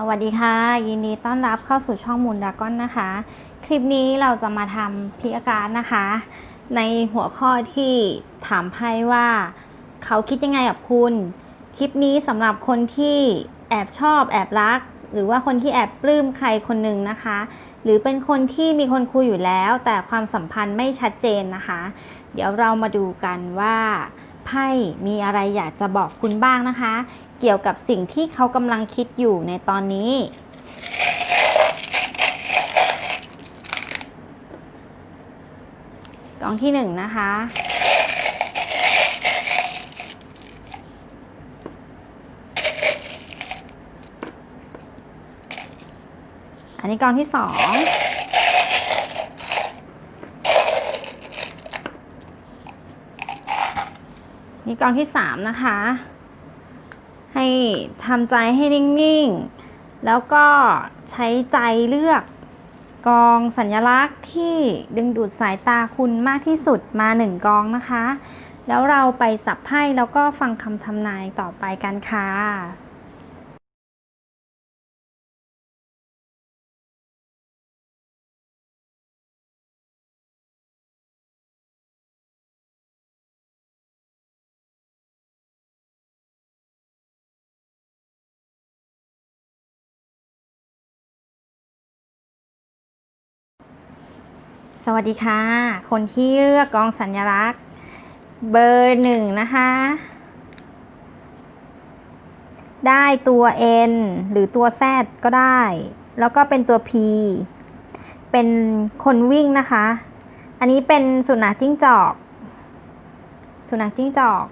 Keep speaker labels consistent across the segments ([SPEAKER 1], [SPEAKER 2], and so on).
[SPEAKER 1] สวัสดีค่ะ ยินดีต้อนรับเข้าสู่ช่องมูลดากอนนะคะ คลิปนี้เราจะมาทำพิกาการนะคะ ในหัวข้อที่ถามไพ่ว่า เขาคิดยังไงกับคุณ คลิปนี้สำหรับคนที่แอบชอบแอบรัก หรือว่าคนที่แอบปลื้มใครคนหนึ่งนะคะ หรือเป็นคนที่มีคนคุยอยู่แล้ว แต่ความสัมพันธ์ไม่ชัดเจนนะคะ เดี๋ยวเรามาดูกันว่าไพ่มีอะไรอยากจะบอกคุณบ้างนะคะ เกี่ยวกับสิ่งที่เขากำลังคิดอยู่ในตอนนี้ กองที่หนึ่งนะคะ อันนี้กองที่สองนี่กองที่สามนะคะ ให้ทำใจให้นิ่งๆ แล้วก็ใช้ใจเลือกกองสัญลักษณ์ที่ดึงดูดสายตาคุณมากที่สุดมาหนึ่งกองนะคะ แล้วเราไปสับไพ่แล้วก็ฟังคำทำนายต่อไปกันค่ะ สวัสดีค่ะ คนที่เลือกกองสัญลักษณ์ เบอร์หนึ่งนะคะ ได้ตัว N หรือตัว Z ก็ได้ แล้วก็เป็นตัว P เป็นคนวิ่งนะคะ อันนี้เป็นสุนัขจิ้งจอก สุนัขจิ้งจอก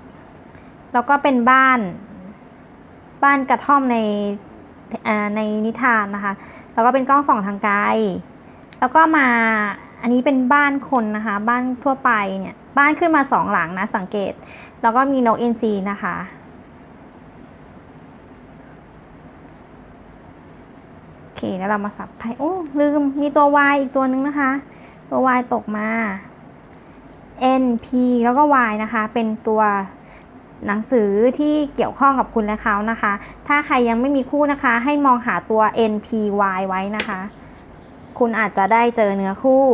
[SPEAKER 1] แล้วก็เป็นบ้าน บ้านกระท่อมในในนิทานนะคะ แล้วก็เป็นกล้องส่องทางไกล แล้วก็มา อันนี้เป็นบ้านคนนะคะ บ้านทั่วไปเนี่ย บ้านขึ้นมาสองหลังนะสังเกต แล้วก็มีนกอินทรีนะคะ โอเค แล้วเรามาสับไพ่โอ้ ลืม มีตัว Y อีกตัวนึงนะคะ ตัว Y ตกมา N P แล้วก็ Y นะคะ เป็นตัวหนังสือที่เกี่ยวข้องกับคุณและเขานะคะ ถ้าใครยังไม่มีคู่นะคะ ให้มองหาตัว N P Y ไว้นะคะ คุณอาจจะได้เจอเนื้อคู่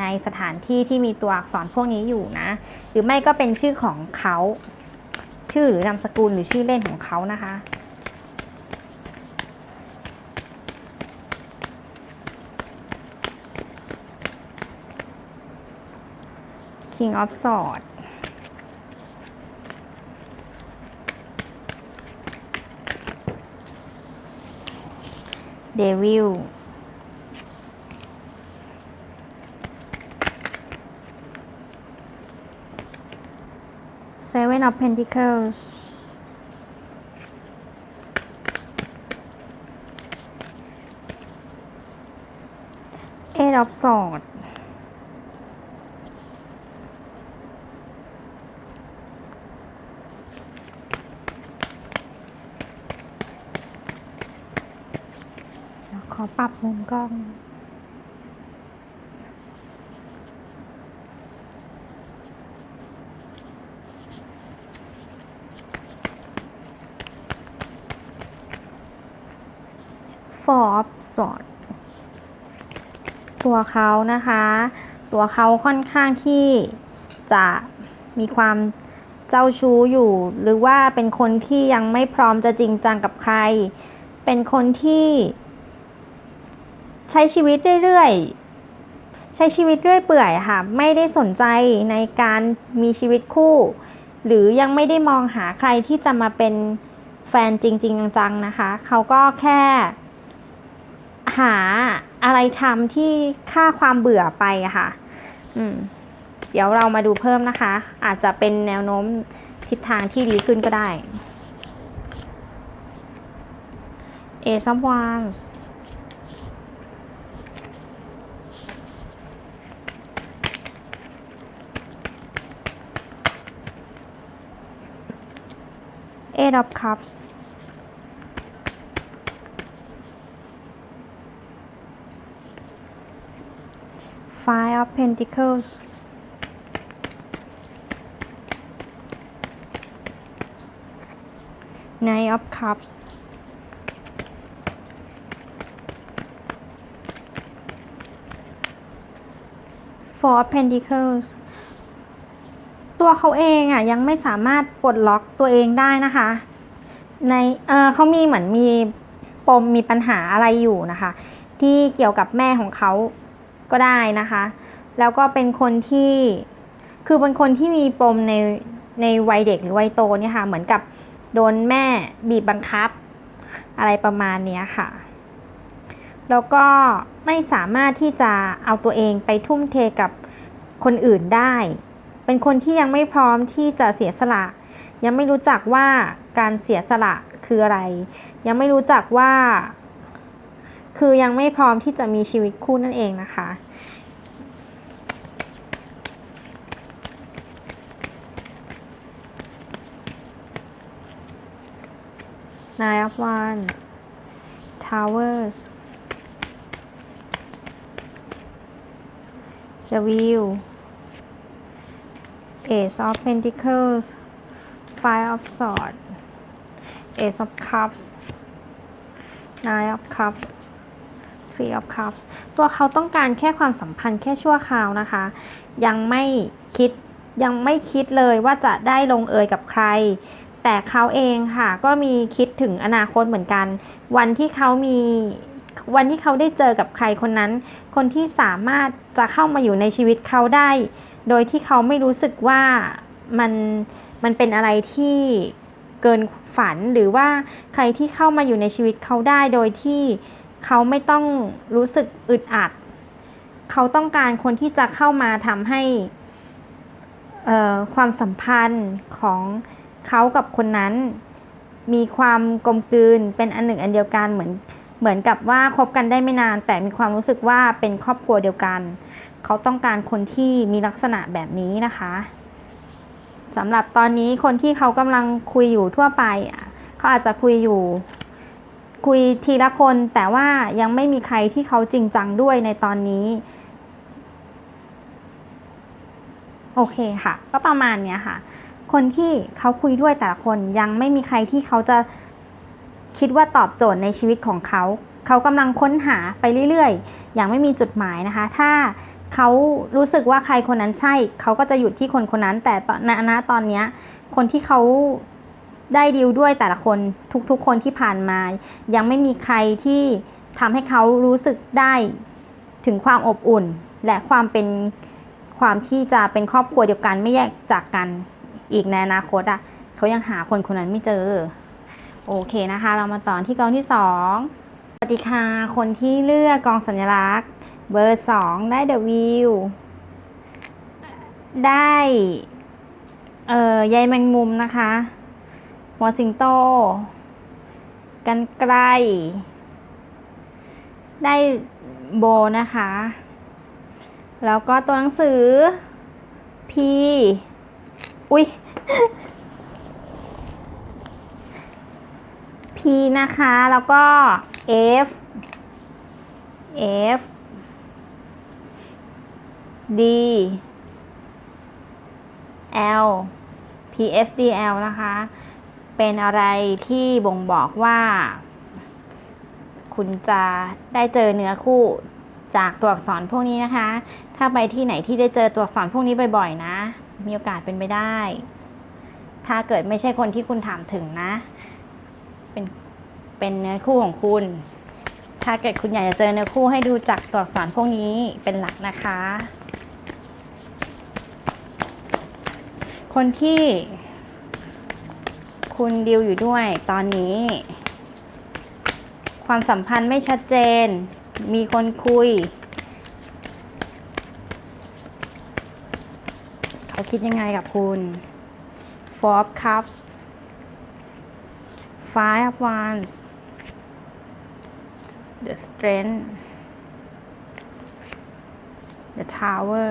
[SPEAKER 1] ในสถานที่ที่มีตัวอักษรพวกนี้อยู่นะ หรือไม่ก็เป็นชื่อของเขา ชื่อหรือนามสกุลหรือชื่อเล่นของเขานะคะ King of Swords Devil of Pentacles Eight of Swords ขอปรับมุมกล้อง ฟอบ สอดตัวเขานะคะ ตัวเขาค่อนข้างที่จะมีความเจ้าชู้อยู่ หรือว่าเป็นคนที่ยังไม่พร้อมจะจริงจังกับใคร เป็นคนที่ ใช้ชีวิตเรื่อยๆ ใช้ชีวิตเรื่อยเปื่อยค่ะ ไม่ได้สนใจในการมีชีวิตคู่ หรือยังไม่ได้มองหาใครที่จะมาเป็นแฟนจริง ๆ จังๆนะคะ เขาก็แค่ หาอะไรทำที่ฆ่าความเบื่อไปอะค่ะ อืม เดี๋ยวเรามาดูเพิ่มนะคะ อาจจะเป็นแนวโน้มทิศทางที่ดีขึ้นก็ได้ Ace of Wands Eight of Cups Five of Pentacles ไนท์ออฟคัพส์ฟอร์เพนดิเคิลส์ตัวเขาเองอะยังไม่สามารถปลดล็อกตัวเองได้นะคะ ในเออเขามีเหมือนมีปมมีปัญหาอะไรอยู่นะคะ ที่เกี่ยวกับแม่ของเขา ก็ได้นะคะ แล้วก็เป็นคนที่คือเป็นคนที่มีปมในในวัยเด็กหรือวัยโตเนี่ยค่ะเหมือนกับโดนแม่บีบบังคับ อะไรประมาณเนี้ยค่ะ แล้วก็ไม่สามารถที่จะเอาตัวเองไปทุ่มเทกับคนอื่นได้ เป็นคนที่ยังไม่พร้อมที่จะเสียสละ ยังไม่รู้จักว่าการเสียสละคืออะไร ยังไม่รู้จักว่า คือยังไม่พร้อมที่จะมีชีวิตคู่นั่นเองนะคะ Nine of Wands Towers The Wheel Ace of Pentacles Five of Swords Ace of Cups Nine of Cups Three of Cups ตัวเขาต้องการแค่ความสัมพันธ์แค่ชั่วคราวนะคะ ยังไม่คิดยังไม่คิดเลยว่าจะได้ลงเอยกับใคร แต่เขาเองค่ะ ก็มีคิดถึงอนาคตเหมือนกัน วันที่เขามีวันที่เขาได้เจอกับใครคนนั้น คนที่สามารถจะเข้ามาอยู่ในชีวิตเขาได้ โดยที่เขาไม่รู้สึกว่ามันมันเป็นอะไรที่เกินฝันหรือว่าใครที่เข้ามาอยู่ในชีวิตเขาได้โดยที่ เขาไม่ต้องรู้สึกอึดอัด เขาต้องการคนที่จะเข้ามาทำให้ความสัมพันธ์ของเขากับคนนั้น มีความกลมกลืนเป็นอันหนึ่งอันเดียวกันเหมือนเหมือนกับว่าคบกันได้ไม่นาน แต่มีความรู้สึกว่าเป็นครอบครัวเดียวกัน เขาต้องการคนที่มีลักษณะแบบนี้นะคะสำหรับตอนนี้คนที่เขากำลังคุยอยู่ทั่วไปอะเขาอาจจะคุยอยู่ คุยทีละคนแต่ว่ายังไม่มีใครที่เขาจริงจังด้วยในตอนนี้ โอเคค่ะ ก็ประมาณเนี้ยค่ะ คนที่เขาคุยด้วยแต่ละคนยังไม่มีใครที่เขาจะคิดว่าตอบโจทย์ในชีวิตของเขา เขากำลังค้นหาไปเรื่อยๆ อย่างไม่มีจุดหมายนะคะ ถ้าเขารู้สึกว่าใครคนนั้นใช่ เขาก็จะหยุดที่คนคนนั้น แต่ณณตอนนี้คนที่เขา ได้ดีลด้วยแต่ละคนทุกๆคนที่ผ่านมา ยังไม่มีใครที่ทำให้เขารู้สึกได้ถึงความอบอุ่น และความเป็นความที่จะเป็นครอบครัวเดียวกันไม่แยกจากกันอีกในอนาคตอะเขายังหาคนคนนั้นไม่เจอ โอเคนะคะ เรามาต่อที่กองที่สองสวัสดีค่ะคนที่เลือกกองสัญลักษณ์ เบอร์สองได้เดอะวิวได้ เอ่อใยแมงมุมนะคะ หัวสิงโต กันไกล ได้โบนะคะ แล้วก็ตัวหนังสือ P อุ้ย P นะคะ แล้วก็ F F D L P S D L นะคะ เป็นอะไรที่บ่งบอกว่า คุณจะได้เจอเนื้อคู่จากตัวอักษรพวกนี้นะคะ ถ้าไปที่ไหนที่ได้เจอตัวอักษรพวกนี้บ่อยๆนะ มีโอกาสเป็นไปได้ ถ้าเกิดไม่ใช่คนที่คุณถามถึงนะ เป็นเป็นเนื้อคู่ของคุณ ถ้าเกิดคุณอยากจะเจอเนื้อคู่ให้ดูจากตัวอักษรพวกนี้เป็นหลักนะคะ คนที่ คุณดิวอยู่ด้วยตอนนี้ ความสัมพันธ์ไม่ชัดเจน มีคนคุย เขาคิดยังไงกับคุณ Four of Cups Five of Wands The Strength The Tower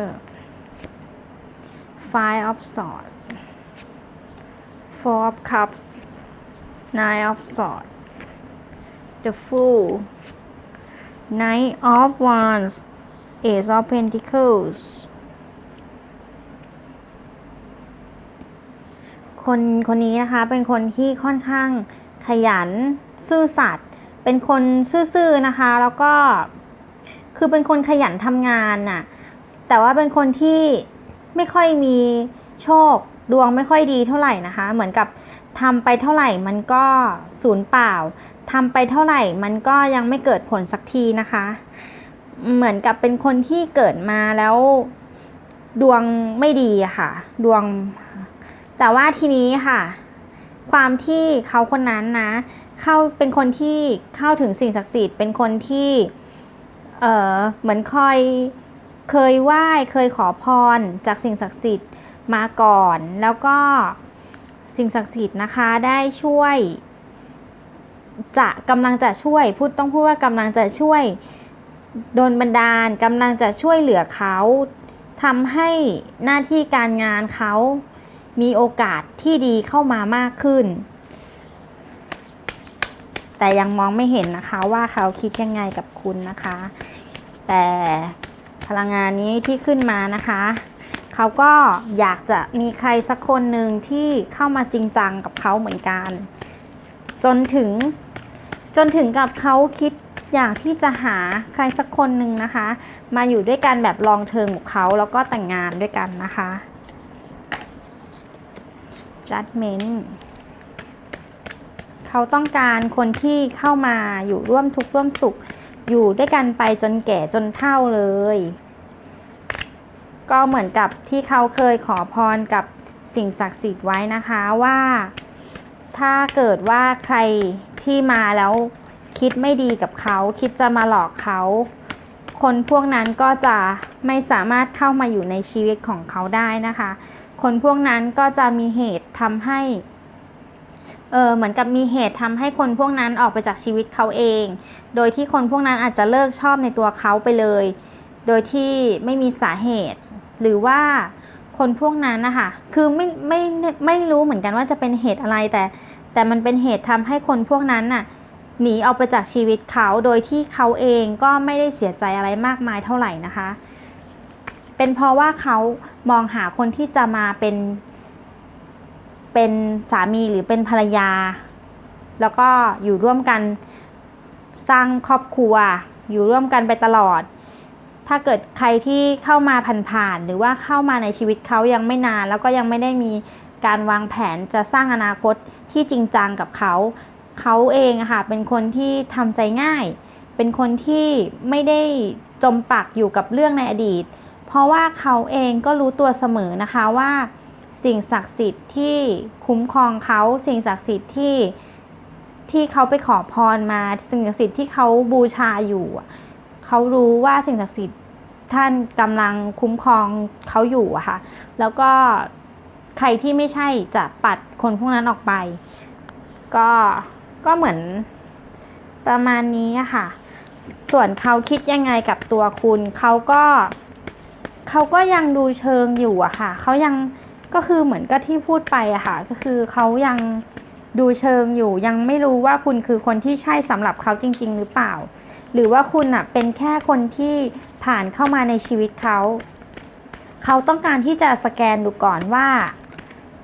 [SPEAKER 1] Five of Swords Four of Cups Nine of Swords The Fool Knight of Wands Ace of Pentacles คนคนนี้นะคะเป็นคนที่ค่อนข้างขยันซื่อสัตย์เป็นคนซื่อๆนะคะ แล้วก็คือเป็นคนขยันทำงานน่ะแแต่ว่าเป็นคนที่ไม่ค่อยมีโชค ดวงไม่ค่อยดีเท่าไหร่นะคะ เหมือนกับทำไปเท่าไหร่มันก็สูญเปล่าทำไปเท่าไหร่มันก็ยังไม่เกิดผลสักทีนะคะ เหมือนกับเป็นคนที่เกิดมาแล้ว ดวงไม่ดีอะค่ะ ดวง แต่ว่าทีนี้ค่ะ ความที่เขาคนนั้นนะ เข้าเป็นคนที่เข้าถึงสิ่งศักดิ์สิทธิ์เป็นคนที่ เออเหมือนคอยเคยไหว้เคยขอพรจากสิ่งศักดิ์สิทธิ์ มาก่อน แล้วก็สิ่งศักดิ์สิทธิ์นะคะได้ช่วย จะกำลังจะช่วยพูดต้องพูดว่ากำลังจะช่วยโดนบันดาลกำลังจะช่วยเหลือเขาทำให้หน้าที่การงานเขามีโอกาสที่ดีเข้ามามากขึ้น แต่ยังมองไม่เห็นนะคะว่าเขาคิดยังไงกับคุณนะคะ แต่พลังงานนี้ที่ขึ้นมานะคะ เขาก็อยากจะมีใครสักคนหนึ่งที่เข้ามาจริงจังกับเขาเหมือนกัน จนถึงจนถึงกับเขาคิดอยากที่จะหาใครสักคนหนึ่งนะคะ มาอยู่ด้วยกันแบบลองเทอมกับเขาแล้วก็แต่งงานด้วยกันนะคะ judgment เขาต้องการคนที่เข้ามาอยู่ร่วมทุกข์ร่วมสุขอยู่ด้วยกันไปจนแก่จนเฒ่าเลย ก็เหมือนกับที่เขาเคยขอพรกับสิ่งศักดิ์สิทธิ์ไว้นะคะว่า ถ้าเกิดว่าใครที่มาแล้วคิดไม่ดีกับเขา คิดจะมาหลอกเขา คนพวกนั้นก็จะไม่สามารถเข้ามาอยู่ในชีวิตของเขาได้นะคะ คนพวกนั้นก็จะมีเหตุทำให้เออเหมือนกับมีเหตุทำให้คนพวกนั้นออกไปจากชีวิตเขาเอง โดยที่คนพวกนั้นอาจจะเลิกชอบในตัวเขาไปเลย โดยที่ไม่มีสาเหตุ หรือว่าคนพวกนั้นนะคะคือไม่ไม่ไม่รู้เหมือนกันว่าจะเป็นเหตุอะไรแต่ แต่มันเป็นเหตุทำให้คนพวกนั้นน่ะหนีออกไปจากชีวิตเขาโดยที่เขาเองก็ไม่ได้เสียใจอะไรมากมายเท่าไหร่นะคะ เป็นเพราะว่าเขามองหาคนที่จะมาเป็น เป็นสามีหรือเป็นภรรยา แล้วก็อยู่ร่วมกันสร้างครอบครัว อยู่ร่วมกันไปตลอด ถ้าเกิดใครที่เข้ามาผ่านๆหรือว่าเข้ามาในชีวิตเขายังไม่นาน แล้วก็ยังไม่ได้มีการวางแผนจะสร้างอนาคตที่จริงจังกับเขาเขาเองอะค่ะเป็นคนที่ทำใจง่าย เป็นคนที่ไม่ได้จมปักอยู่กับเรื่องในอดีต เพราะว่าเขาเองก็รู้ตัวเสมอนะคะว่า สิ่งศักดิ์สิทธิ์ที่คุ้มครองเขาสิ่งศักดิ์สิทธิ์ที่ที่เขาไปขอพรมาสิ่งศักดิ์สิทธิ์ที่เขาบูชาอยู่เขารู้ว่าสิ่งศักดิ์สิทธิ์ ท่านกำลังคุ้มครองเขาอยู่อะค่ะ แล้วก็ใครที่ไม่ใช่จะปัดคนพวกนั้นออกไป ก็ก็เหมือนประมาณนี้อะค่ะ ส่วนเขาคิดยังไงกับตัวคุณ เขาก็เขาก็ยังดูเชิงอยู่อะค่ะ เขายังก็คือเหมือนก็ที่พูดไปอะค่ะ ก็คือเขายังดูเชิงอยู่ ยังไม่รู้ว่าคุณคือคนที่ใช่สำหรับเขาจริง ๆ หรือเปล่า หรือว่าคุณอะเป็นแค่คนที่ผ่านเข้ามาในชีวิตเขา เขาต้องการที่จะสแกนดูก่อนว่า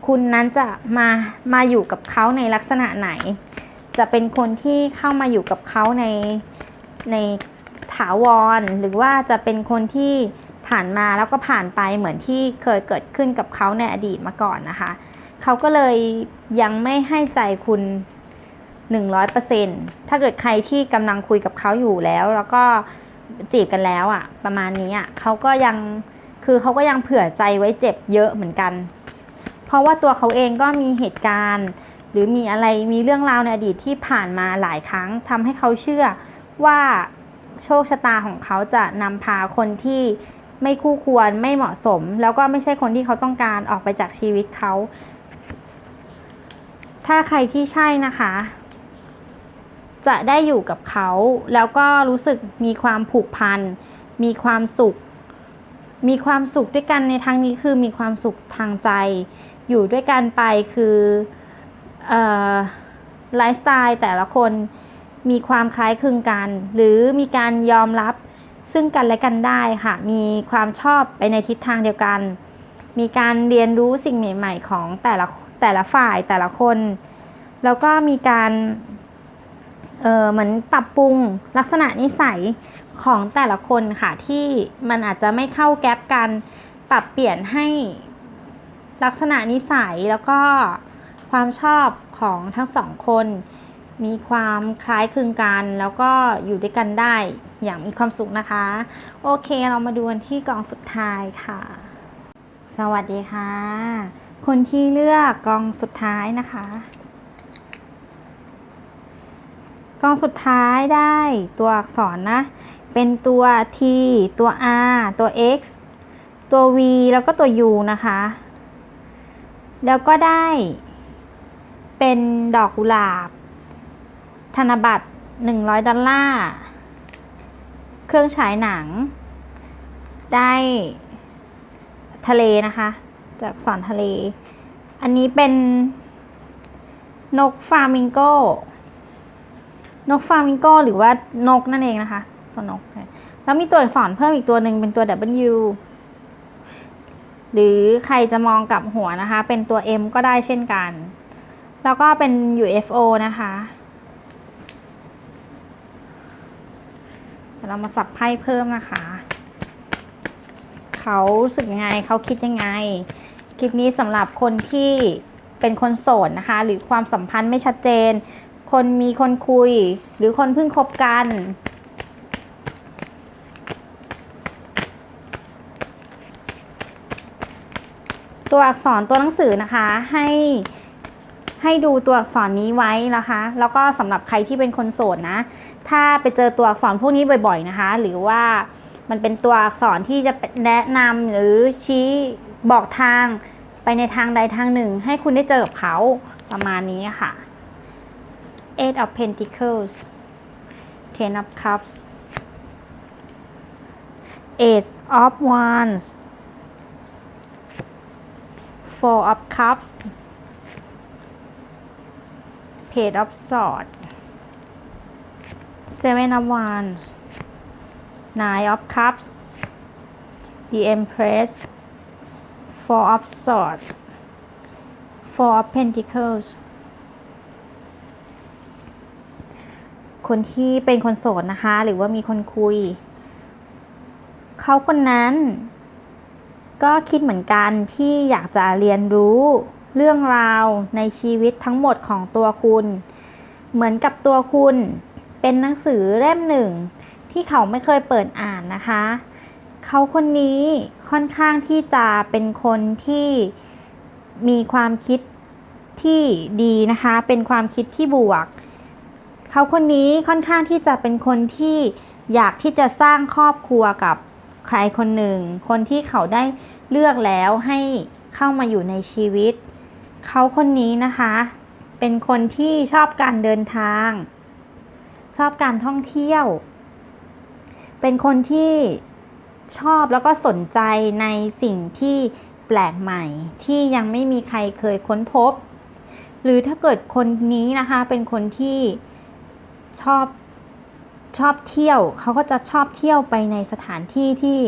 [SPEAKER 1] คุณนั้นจะมามาอยู่กับเขาในลักษณะไหน จะเป็นคนที่เข้ามาอยู่กับเขาในในถาวร หรือว่าจะเป็นคนที่ผ่านมาแล้วก็ผ่านไปเหมือนที่เคยเกิดขึ้นกับเขาในอดีตมาก่อนนะคะ เขาก็เลยยังไม่ให้ใจคุณ 100%ถ้าเกิดใครที่กำลังคุยกับเขาอยู่แล้ว แล้วก็จีบกันแล้วอะประมาณนี้อะเขาก็ยังคือเขาก็ยังเผื่อใจไว้เจ็บเยอะเหมือนกัน เพราะว่าตัวเขาเองก็มีเหตุการณ์ หรือมีอะไรมีเรื่องราวในอดีตที่ผ่านมาหลายครั้งทำให้เขาเชื่อว่าโชคชะตาของเขาจะนำพาคนที่ไม่คู่ควรไม่เหมาะสม แล้วก็ไม่ใช่คนที่เขาต้องการออกไปจากชีวิตเขา ถ้าใครที่ใช่นะคะ จะได้อยู่กับเขา แล้วก็รู้สึกมีความผูกพัน มีความสุข มีความสุขด้วยกันในทางนี้คือมีความสุขทางใจ อยู่ด้วยกันไปคืออไลฟ์สไตล์แต่ละคนมีความคล้ายคลึงกัน หรือมีการยอมรับซึ่งกันและกันได้ค่ะ มีความชอบไปในทิศทางเดียวกัน มีการเรียนรู้สิ่งใหม่ ๆ ของแต่ละแต่ละฝ่ายแต่ละคน แล้วก็มีการ เออเหมือนปรับปรุงลักษณะนิสัยของแต่ละคนค่ะที่มันอาจจะไม่เข้าแก๊ปกันปรับเปลี่ยนให้ลักษณะนิสัยแล้วก็ความชอบของทั้งสองคน มีความคล้ายคลึงกัน แล้วก็อยู่ด้วยกันได้อย่างมีความสุขนะคะ โอเคเรามาดูกันที่กองสุดท้ายค่ะ สวัสดีค่ะ คนที่เลือกกองสุดท้ายนะคะ ก องสุดท้ายได้ตัวอักษรนะ เป็นตัว T ตัว R ตัว X ตัว V แล้วก็ตัว U นะคะ แล้วก็ได้ เป็นดอกกุหลาบ ธนบัตร 100 ดอลลาร์ เครื่องฉายหนัง ได้ทะเลนะคะ จากสอักษรทะเล อันนี้เป็นนกฟามิงโก นกฟามิงโกหรือว่านกนั่นเองนะคะ ตัวนก แล้วมีตัวอักษรเพิ่มอีกตัวหนึ่งเป็นตัว W หรือใครจะมองกับหัวนะคะ เป็นตัว M ก็ได้เช่นกัน แล้วก็เป็น UFO นะคะเรามาสับไพ่เพิ่มนะคะ เขาสึกยังไงเขาคิดยังไง คลิปนี้สำหรับคนที่เป็นคนโสดนะคะ หรือความสัมพันธ์ไม่ชัดเจน คนมีคนคุย หรือคนเพิ่งคบกัน ตัวอักษรตัวหนังสือนะคะ ให้ให้ดูตัวอักษรนี้ไว้นะคะ แล้วก็สำหรับใครที่เป็นคนโสดนะ ถ้าไปเจอตัวอักษรพวกนี้บ่อย ๆนะคะ หรือว่ามันเป็นตัวอักษรที่จะแนะนำหรือชี้บอกทางไปในทางใดทางหนึ่ง ให้คุณได้เจอกับเขาประมาณนี้ค่ะ Eight of Pentacles. Ten of Cups. Ace of Wands. Four of Cups. Page of Swords. Seven of Wands. Nine of Cups. The Empress. Four of Swords. Four of Pentacles คนที่เป็นคนโสดนะคะ หรือว่ามีคนคุย เขาคนนั้น ก็คิดเหมือนกันที่อยากจะเรียนรู้เรื่องราวในชีวิตทั้งหมดของตัวคุณ เหมือนกับตัวคุณ เป็นหนังสือเล่มหนึ่ง ที่เขาไม่เคยเปิดอ่านนะคะ เขาคนนี้ค่อนข้างที่จะเป็นคนที่มีความคิดที่ดีนะคะ เป็นความคิดที่บวก เขาคนนี้ค่อนข้างที่จะเป็นคนที่อยากที่จะสร้างครอบครัวกับใครคนหนึ่ง คนที่เขาได้เลือกแล้วให้เข้ามาอยู่ในชีวิต เขาคนนี้นะคะ เป็นคนที่ชอบการเดินทาง ชอบการท่องเที่ยว เป็นคนที่ชอบแล้วก็สนใจในสิ่งที่แปลกใหม่ ที่ยังไม่มีใครเคยค้นพบ หรือถ้าเกิดคนนี้นะคะเป็นคนที่ ชอบชอบเที่ยว เขาก็จะชอบเที่ยวไปในสถานที่ที่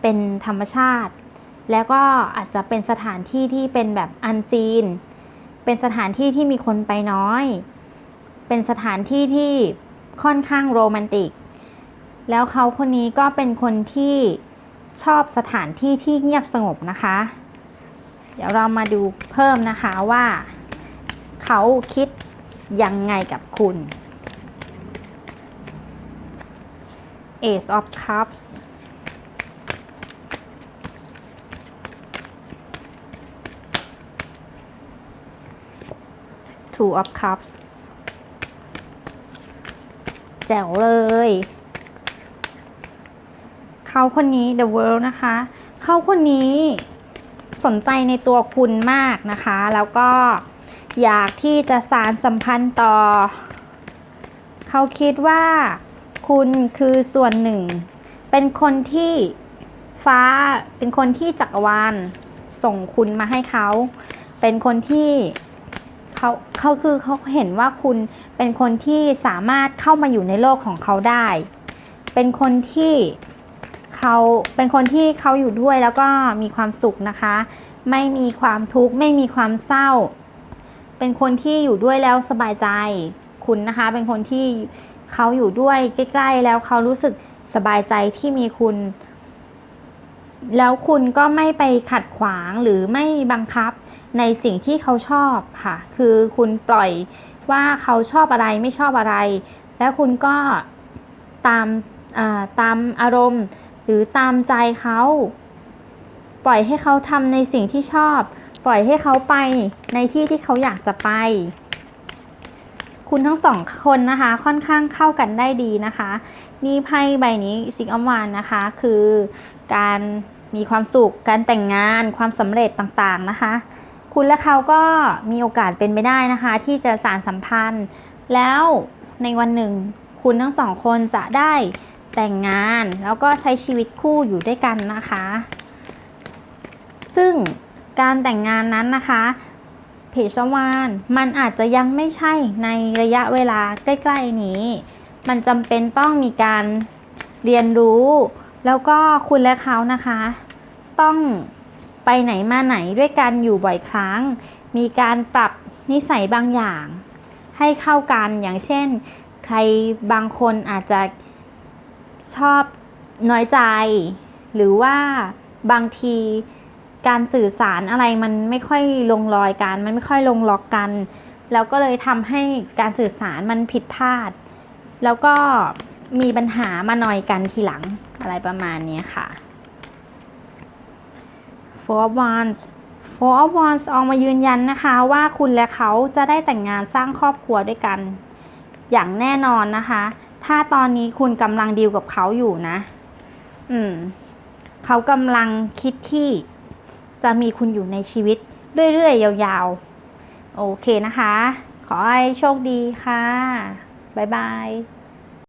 [SPEAKER 1] เป็นธรรมชาติ แล้วก็อาจจะเป็นสถานที่ที่เป็นแบบอันซีน เป็นสถานที่ที่มีคนไปน้อย เป็นสถานที่ที่ค่อนข้างโรแมนติก แล้วเขาคนนี้ก็เป็นคนที่ชอบสถานที่ที่เงียบสงบนะคะ เดี๋ยวเรามาดูเพิ่มนะคะว่า เขาคิดยังไงกับคุณ Ace of Cups Two of Cups แจ๋วเลย เขาคนนี้ The World นะคะ เขาคนนี้สนใจในตัวคุณมากนะคะ แล้วก็อยากที่จะสารสัมพันธ์ต่อ เขาคิดว่า คุณคือส่วนหนึ่ง เป็นคนที่ฟ้าเป็นคนที่จักรวาลส่งคุณมาให้เขา เป็นคนที่เขาเขาคือเขาเห็นว่าคุณเป็นคนที่สามารถเข้ามาอยู่ในโลกของเขาได้ เป็นคนที่เขาเป็นคนที่เขาอยู่ด้วยแล้วก็มีความสุขนะคะ ไม่มีความทุกข์ไม่มีความเศร้า เป็นคนที่อยู่ด้วยแล้วสบายใจคุณนะคะ เป็นคนที่ เขาอยู่ด้วยใกล้ ๆ แล้วเขารู้สึกสบายใจที่มีคุณ แล้วคุณก็ไม่ไปขัดขวางหรือไม่บังคับในสิ่งที่เขาชอบค่ะ คือคุณปล่อยว่าเขาชอบอะไรไม่ชอบอะไร แล้วคุณก็ตามาตามอารมณ์ หรือตามใจเขา ปล่อยให้เขาทำในสิ่งที่ชอบ ปล่อยให้เขาไปในที่ที่เขาอยากจะไป คุณทั้งสองคนนะคะ ค่อนข้างเข้ากันได้ดีนะคะ นี่ไพ่ใบนี้ซิกอมวานนะคะ คือการมีความสุข การแต่งงาน ความสำเร็จต่างๆนะคะ คุณและเขาก็มีโอกาสเป็นไปได้นะคะ ที่จะสารสัมพันธ์ แล้วในวันหนึ่ง คุณทั้งสองคนจะได้แต่งงาน แล้วก็ใช้ชีวิตคู่อยู่ด้วยกันนะคะ ซึ่งการแต่งงานนั้นนะคะ เพจวานมันอาจจะยังไม่ใช่ในระยะเวลาใกล้ ๆ นี้ มันจำเป็นต้องมีการเรียนรู้ แล้วก็คุณและเขานะคะ ต้องไปไหนมาไหนด้วยกันอยู่บ่อยครั้ง มีการปรับนิสัยบางอย่าง ให้เข้ากันอย่างเช่น ใครบางคนอาจจะชอบน้อยใจ หรือว่าบางที การสื่อสารอะไรมันไม่ค่อยลงรอยกัน มันไม่ค่อยลงล็อกกัน แล้วก็เลยทำให้การสื่อสารมันผิดพลาด แล้วก็มีปัญหามาหน่อยกันทีหลังอะไรประมาณนี้ค่ะ Four of Wands Four of Wands ออกมายืนยันนะคะว่าคุณและเขาจะได้แต่งงานสร้างครอบครัวด้วยกัน อย่างแน่นอนนะคะ ถ้าตอนนี้คุณกำลังดีลกับเขาอยู่นะ อืม เขากำลังคิดที่ จะมีคุณอยู่ในชีวิตเรื่อยๆ ยาวๆ โอเคนะคะ ขอให้โชคดีค่ะ บ๊ายบาย